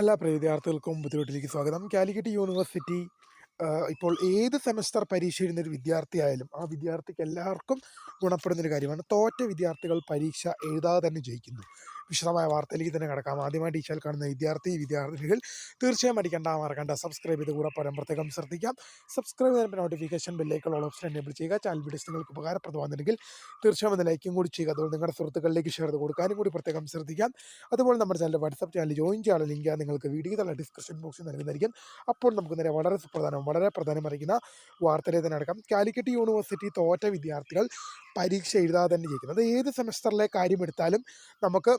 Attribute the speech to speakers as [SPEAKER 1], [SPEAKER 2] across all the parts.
[SPEAKER 1] എല്ലാ പ്രിയ വിദ്യാർത്ഥികൾക്കും ബുദ്ധിമുട്ടിലേക്ക് സ്വാഗതം. കാലിക്കറ്റ് യൂണിവേഴ്സിറ്റി ഇപ്പോൾ ഏത് സെമസ്റ്റർ പരീക്ഷ എഴുതുന്ന ഒരു വിദ്യാർത്ഥിയായാലും ആ വിദ്യാർത്ഥിക്ക് എല്ലാവർക്കും ഗുണപ്പെടുന്നൊരു കാര്യമാണ് തോറ്റ വിദ്യാർത്ഥികൾ പരീക്ഷ എഴുതാതെ തന്നെ ജയിക്കുന്നു. വിശദമായ വാർത്തയിലേക്ക് തന്നെ കിടക്കാം. ആദ്യമായിട്ട് ഈ ചാനൽ കാണുന്ന വിദ്യാർത്ഥി വിദ്യാർത്ഥിനികൾ തീർച്ചയായും അടിക്കേണ്ട മറക്കണ്ട സബ്സ്ക്രൈബ് ചെയ്ത് കൂടെ പരം പ്രത്യേകം ശ്രദ്ധിക്കാം. സബ്സ്ക്രൈബ് ചെയ്യുമ്പോൾ നോട്ടിഫിക്കേഷൻ ബില്ലേക്കുള്ള ഓപ്ഷൻ എനേബിൾ ചെയ്യുക. ചാനൽ വീഡിയോസ് നിങ്ങൾക്ക് ഉപകാരപ്രദമാകുന്നുണ്ടെങ്കിൽ തീർച്ചയായും ഒന്ന് ലൈക്കും കൂടി ചെയ്യുക. അതുപോലെ നിങ്ങളുടെ സുഹൃത്തുക്കളിലേക്ക് ഷെയർ ചെയ്ത് കൊടുക്കാനും കൂടി പ്രത്യേകം ശ്രദ്ധിക്കാം. അതുപോലെ നമ്മുടെ ചാനൽ വാട്സപ്പ് ചാനൽ ജോയിൻ ചെയ്യാനുള്ള ലിങ്ക് നിങ്ങൾക്ക് വീഡിയോ തല ഡിസ്ക്രിപ്ഷൻ ബോക്സിൽ നൽകുന്നതായിരിക്കും. അപ്പോൾ നമുക്ക് നേരെ വളരെ സുപ്രധാനം വളരെ പ്രധാനം അറിയിക്കുന്ന വാർത്തയിലേക്ക് തന്നെ അടക്കാം കാലിക്കറ്റ് യൂണിവേഴ്സിറ്റി തോറ്റ വിദ്യാർത്ഥികൾ പരീക്ഷ എഴുതാതെ തന്നെ ജയിക്കുന്നത് അത് ഏത് സെമസ്റ്ററിലെ കാര്യം എടുത്താലും നമുക്ക്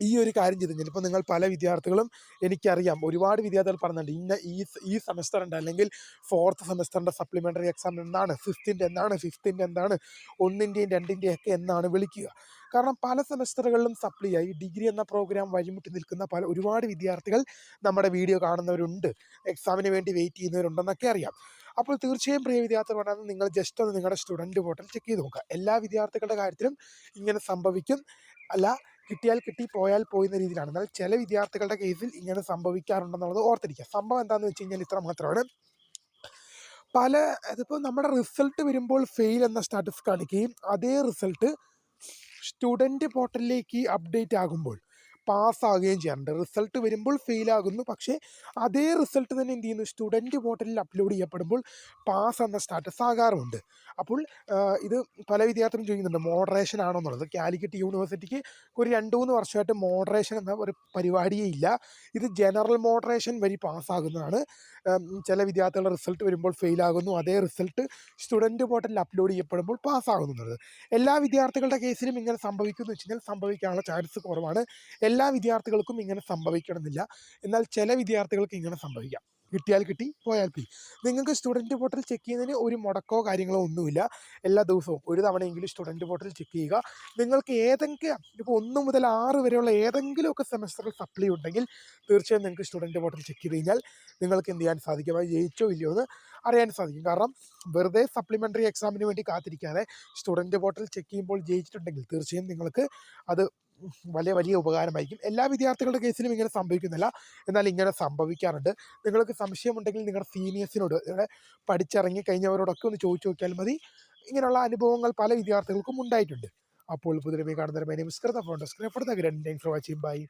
[SPEAKER 1] ഈ ഒരു കാര്യം ചെയ്ത് കഴിഞ്ഞാൽ ഇപ്പോൾ നിങ്ങൾ പല വിദ്യാർത്ഥികളും എനിക്കറിയാം. ഒരുപാട് വിദ്യാർത്ഥികൾ പറഞ്ഞിട്ടുണ്ട് ഇന്ന ഈ ഈ സെമസ്റ്റർ ഉണ്ട്. അല്ലെങ്കിൽ ഫോർത്ത് സെമസ്റ്ററിന്റെ സപ്ലിമെന്ററി എക്സാം എന്താണ്? ഫിഫ്ത്തിന്റെ എന്താണ്? ഫിഫ്ത്തിന്റെ എന്താണ്? ഒന്നിന്റെയും രണ്ടിന്റെയും ഒക്കെ എന്നാണ് വിളിക്കുക. കാരണം പല സെമസ്റ്ററുകളിലും സപ്ലി ആയി. ഡിഗ്രി എന്ന പ്രോഗ്രാം വഴിമുട്ടി നിൽക്കുന്ന പല ഒരുപാട് വിദ്യാർത്ഥികൾ നമ്മുടെ വീഡിയോ കാണുന്നവരുണ്ട്. എക്സാമിന് വേണ്ടി വെയിറ്റ് ചെയ്യുന്നവരുണ്ടെന്നൊക്കെ അറിയാം. അപ്പോൾ തീർച്ചയായും പ്രിയ വിദ്യാർത്ഥികളാണ് നിങ്ങൾ ജസ്റ്റ് ഒന്ന് നിങ്ങളുടെ സ്റ്റുഡന്റ് പോർട്ടൽ ചെക്ക് ചെയ്ത് നോക്കുക. എല്ലാ വിദ്യാർത്ഥികളുടെ കാര്യത്തിലും ഇങ്ങനെ സംഭവിക്കും. അല്ല കിട്ടിയാൽ കിട്ടി പോയാൽ പോയി രീതിയിലാണ്. എന്നാൽ ചില വിദ്യാർത്ഥികളുടെ കേസിൽ ഇങ്ങനെ സംഭവിക്കാറുണ്ടെന്നുള്ളത് ഓർത്തിരിക്കുക. സംഭവം എന്താണെന്ന് വെച്ച് കഴിഞ്ഞാൽ ഇത്ര മാത്രമാണ്. പല അതിപ്പോൾ നമ്മുടെ റിസൾട്ട് വരുമ്പോൾ ഫെയിൽ എന്ന സ്റ്റാറ്റസ് കാണിക്കുകയും അതേ റിസൾട്ട് സ്റ്റുഡന്റ് പോർട്ടലിലേക്ക് അപ്ഡേറ്റ് ആകുമ്പോൾ പാസ്സാകുകയും ചെയ്യാറുണ്ട് റിസൾട്ട് വരുമ്പോൾ ഫെയിൽ ആകുന്നു. പക്ഷേ അതേ റിസൾട്ട് തന്നെ എന്ത് ചെയ്യുന്നു? സ്റ്റുഡന്റ് പോർട്ടലിൽ അപ്ലോഡ് ചെയ്യപ്പെടുമ്പോൾ പാസ് എന്ന സ്റ്റാറ്റസ് ആകാറുമുണ്ട്. അപ്പോൾ ഇത് പല വിദ്യാർത്ഥികളും ചോദിക്കുന്നുണ്ട് മോഡറേഷൻ ആണോ എന്നുള്ളത്? കാലിക്കറ്റ് യൂണിവേഴ്സിറ്റിക്ക് ഒരു രണ്ട് മൂന്ന് വർഷമായിട്ട് മോഡറേഷൻ എന്ന ഒരു പരിപാടിയേ ഇല്ല. ഇത് ജനറൽ മോഡറേഷൻ വഴി പാസ്സാകുന്നതാണ് ചില വിദ്യാർത്ഥികളുടെ റിസൾട്ട് വരുമ്പോൾ ഫെയിൽ ആകുന്നു. അതേ റിസൾട്ട് സ്റ്റുഡന്റ് പോർട്ടലിൽ അപ്ലോഡ് ചെയ്യപ്പെടുമ്പോൾ പാസ്സാകുന്നുള്ളത് എല്ലാ വിദ്യാർത്ഥികളുടെ കേസിലും ഇങ്ങനെ സംഭവിക്കുന്നു. വെച്ച് കഴിഞ്ഞാൽ സംഭവിക്കാനുള്ള ചാൻസ് കുറവാണ്. എല്ലാ വിദ്യാർത്ഥികൾക്കും ഇങ്ങനെ സംഭവിക്കണമെന്നില്ല. എന്നാൽ ചില വിദ്യാർത്ഥികൾക്ക് ഇങ്ങനെ സംഭവിക്കാം. കിട്ടിയാൽ കിട്ടി പോയാൽ പോയി നിങ്ങൾക്ക് സ്റ്റുഡന്റ് പോർട്ടൽ ചെക്ക് ചെയ്യുന്നതിന് ഒരു മുടക്കോ കാര്യങ്ങളോ ഒന്നുമില്ല. എല്ലാ ദിവസവും ഒരു തവണയെങ്കിലും സ്റ്റുഡന്റ് പോർട്ടൽ ചെക്ക് ചെയ്യുക. നിങ്ങൾക്ക് ഏതെങ്കിലും ഇപ്പോൾ ഒന്ന് മുതൽ ആറ് വരെയുള്ള ഏതെങ്കിലുമൊക്കെ സെമസ്റ്ററിൽ സപ്ലി ഉണ്ടെങ്കിൽ തീർച്ചയായും നിങ്ങൾക്ക് സ്റ്റുഡന്റ് പോർട്ടൽ ചെക്ക് ചെയ്ത് കഴിഞ്ഞാൽ നിങ്ങൾക്ക് എന്ത് ചെയ്യാൻ സാധിക്കും? അത് ജയിച്ചോ ഇല്ലയോ എന്ന് അറിയാൻ സാധിക്കും. കാരണം വെറുതെ സപ്ലിമെന്ററി എക്സാമിന് വേണ്ടി കാത്തിരിക്കാതെ സ്റ്റുഡന്റ് പോർട്ടൽ ചെക്ക് ചെയ്യുമ്പോൾ ജയിച്ചിട്ടുണ്ടെങ്കിൽ തീർച്ചയായും നിങ്ങൾക്ക് അത് വലിയ വലിയ ഉപകാരമായിരിക്കും. എല്ലാ വിദ്യാർത്ഥികളുടെ കേസിലും ഇങ്ങനെ സംഭവിക്കുന്നില്ല. എന്നാൽ ഇങ്ങനെ സംഭവിക്കാറുണ്ട്. നിങ്ങൾക്ക് സംശയമുണ്ടെങ്കിൽ നിങ്ങളുടെ സീനിയേഴ്സിനോട് നിങ്ങളുടെ പഠിച്ചിറങ്ങി കഴിഞ്ഞവരോടൊക്കെ ഒന്ന് ചോദിച്ചു നോക്കിയാൽ മതി. ഇങ്ങനെയുള്ള അനുഭവങ്ങൾ പല വിദ്യാർത്ഥികൾക്കും ഉണ്ടായിട്ടുണ്ട്. അപ്പോൾ പുതിയ കാണുന്ന my name is Krita thanks for the ground for watching bye